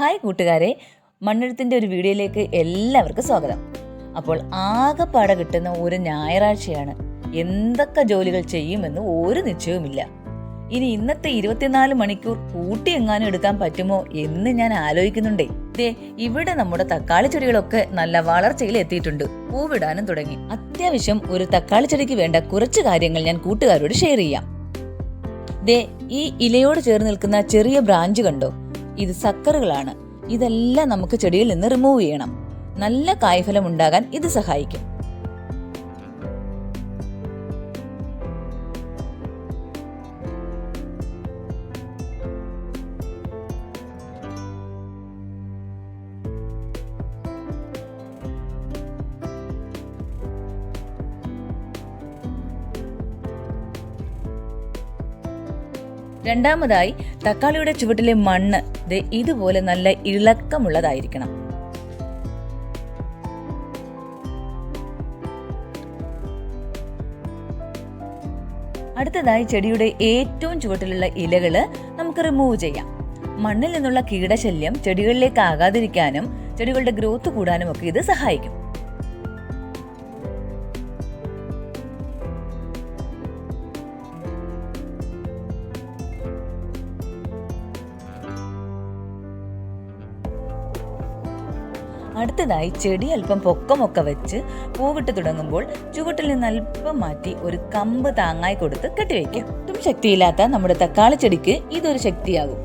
Hi കൂട്ടുകാരെ. മണ്ണെഴുത്തിന്റെ ഒരു വീഡിയോയിലേക്ക് എല്ലാവർക്കും സ്വാഗതം. അപ്പോൾ ആകെപ്പാടെ കിട്ടുന്ന ഒരു ഞായറാഴ്ചയാണ്. എന്തൊക്കെ ജോലികൾ ചെയ്യുമെന്ന് ഒരു നിശ്ചയവുമില്ല. ഇനി ഇന്നത്തെ ഇരുപത്തിനാല് മണിക്കൂർ കൂട്ടി എങ്ങാനും എടുക്കാൻ പറ്റുമോ എന്ന് ഞാൻ ആലോചിക്കുന്നുണ്ടേ. ദേ ഇവിടെ നമ്മുടെ തക്കാളി ചെടികളൊക്കെ നല്ല വളർച്ചയിൽ എത്തിയിട്ടുണ്ട്. പൂവിടാനും തുടങ്ങി. അത്യാവശ്യം ഒരു തക്കാളി ചെടിക്ക് വേണ്ട കുറച്ച് കാര്യങ്ങൾ ഞാൻ കൂട്ടുകാരോട് ഷെയർ ചെയ്യാം. ദേ ഈ ഇലയോട് ചേർന്ന് നിൽക്കുന്ന ചെറിയ ബ്രാഞ്ച് കണ്ടോ? ഇത് സക്കറുകളാണ് ഇതെല്ലാം നമുക്ക് ചെടിയിൽ നിന്ന് റിമൂവ് ചെയ്യണം. നല്ല കായ്ഫലം ഉണ്ടാകാൻ ഇത് സഹായിക്കും. രണ്ടാമതായി തക്കാളിയുടെ ചുവട്ടിലെ മണ്ണ് ഇതുപോലെ നല്ല ഇളക്കമുള്ളതായിരിക്കണം. അടുത്തതായി ചെടിയുടെ ഏറ്റവും ചുവട്ടിലുള്ള ഇലകൾ നമുക്ക് റിമൂവ് ചെയ്യാം. മണ്ണിൽ നിന്നുള്ള കീടശല്യം ചെടികളിലേക്ക് ആകാതിരിക്കാനും ചെടികളുടെ ഗ്രോത്ത് കൂടാനും ഒക്കെ ഇത് സഹായിക്കും. അടുത്തതായി ചെടി അല്പം പൊക്കമൊക്കെ വെച്ച് പൂവിട്ട് തുടങ്ങുമ്പോൾ ചുവട്ടിൽ നിന്ന് അല്പം മാറ്റി ഒരു കമ്പ് താങ്ങായി കൊടുത്ത് കെട്ടിവെക്കാം ഒട്ടും ശക്തിയില്ലാത്ത നമ്മുടെ തക്കാളി ചെടിക്ക് ഇതൊരു ശക്തിയാകും.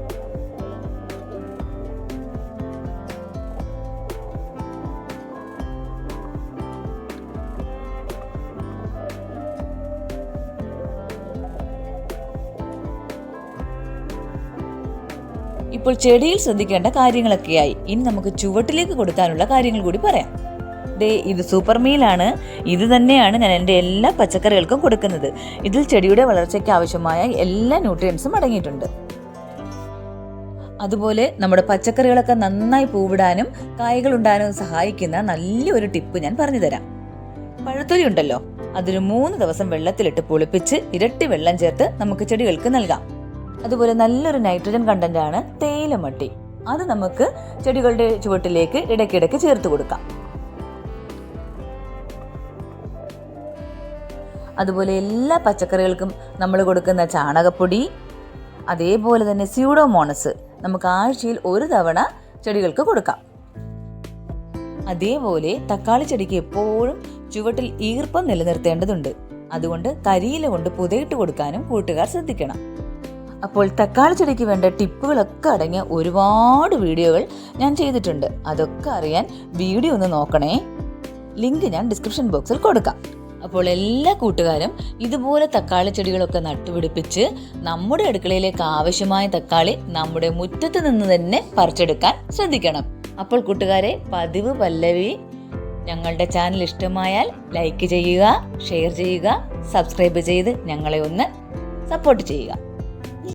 ഇപ്പോൾ ചെടിയിൽ ശ്രദ്ധിക്കേണ്ട കാര്യങ്ങളൊക്കെയായി. ഇനി നമുക്ക് ചുവട്ടിലേക്ക് കൊടുക്കാനുള്ള കാര്യങ്ങൾ കൂടി പറയാം. ഡേ ഇത് സൂപ്പർ മീലാണ്. ഇത് തന്നെയാണ് ഞാൻ എന്റെ എല്ലാ പച്ചക്കറികൾക്കും കൊടുക്കുന്നത്. ഇതിൽ ചെടിയുടെ വളർച്ചയ്ക്ക് ആവശ്യമായ എല്ലാ ന്യൂട്രിയൻസും അടങ്ങിയിട്ടുണ്ട്. അതുപോലെ നമ്മുടെ പച്ചക്കറികളൊക്കെ നന്നായി പൂവിടാനും കായകൾ ഉണ്ടാനും സഹായിക്കുന്ന നല്ലൊരു ടിപ്പ് ഞാൻ പറഞ്ഞു തരാം. പഴത്തൊലി ഉണ്ടല്ലോ. അതൊരു മൂന്ന് ദിവസം വെള്ളത്തിലിട്ട് പുളിപ്പിച്ച് ഇരട്ടി വെള്ളം ചേർത്ത് നമുക്ക് ചെടികൾക്ക് നൽകാം. അതുപോലെ നല്ലൊരു നൈട്രജൻ കണ്ടന്റ് ആണ് തേയിലമട്ടി അത് നമുക്ക് ചെടികളുടെ ചുവട്ടിലേക്ക് ഇടയ്ക്കിടയ്ക്ക് ചേർത്ത് കൊടുക്കാം. അതുപോലെ എല്ലാ പച്ചക്കറികൾക്കും നമ്മൾ കൊടുക്കുന്ന ചാണകപ്പൊടി അതേപോലെ തന്നെ സ്യൂഡോമോണസ് നമുക്ക് ആഴ്ചയിൽ ഒരു തവണ ചെടികൾക്ക് കൊടുക്കാം. അതേപോലെ തക്കാളി ചെടിക്ക് എപ്പോഴും ചുവട്ടിൽ ഈർപ്പം നിലനിർത്തേണ്ടതുണ്ട്. അതുകൊണ്ട് കരിയില കൊണ്ട് പുതയിട്ട് കൊടുക്കാനും കൂട്ടുകാർ ശ്രദ്ധിക്കണം. അപ്പോൾ തക്കാളി ചെടിക്ക് വേണ്ട ടിപ്പുകളൊക്കെ അടങ്ങിയ ഒരുപാട് വീഡിയോകൾ ഞാൻ ചെയ്തിട്ടുണ്ട്. അതൊക്കെ അറിയാൻ വീഡിയോ ഒന്ന് നോക്കണേ. ലിങ്ക് ഞാൻ ഡിസ്ക്രിപ്ഷൻ ബോക്സിൽ കൊടുക്കാം. അപ്പോൾ എല്ലാ കൂട്ടുകാരും ഇതുപോലെ തക്കാളി ചെടികളൊക്കെ നട്ടുപിടിപ്പിച്ച് നമ്മുടെ അടുക്കളയിലേക്ക് ആവശ്യമായ തക്കാളി നമ്മുടെ മുറ്റത്ത് നിന്ന് തന്നെ പറിച്ചെടുക്കാൻ ശ്രദ്ധിക്കണം. അപ്പോൾ കൂട്ടുകാരെ പതിവ് പല്ലവി. ഞങ്ങളുടെ ചാനൽ ഇഷ്ടമായാൽ ലൈക്ക് ചെയ്യുക ഷെയർ ചെയ്യുക സബ്സ്ക്രൈബ് ചെയ്ത് ഞങ്ങളെ ഒന്ന് സപ്പോർട്ട് ചെയ്യുക.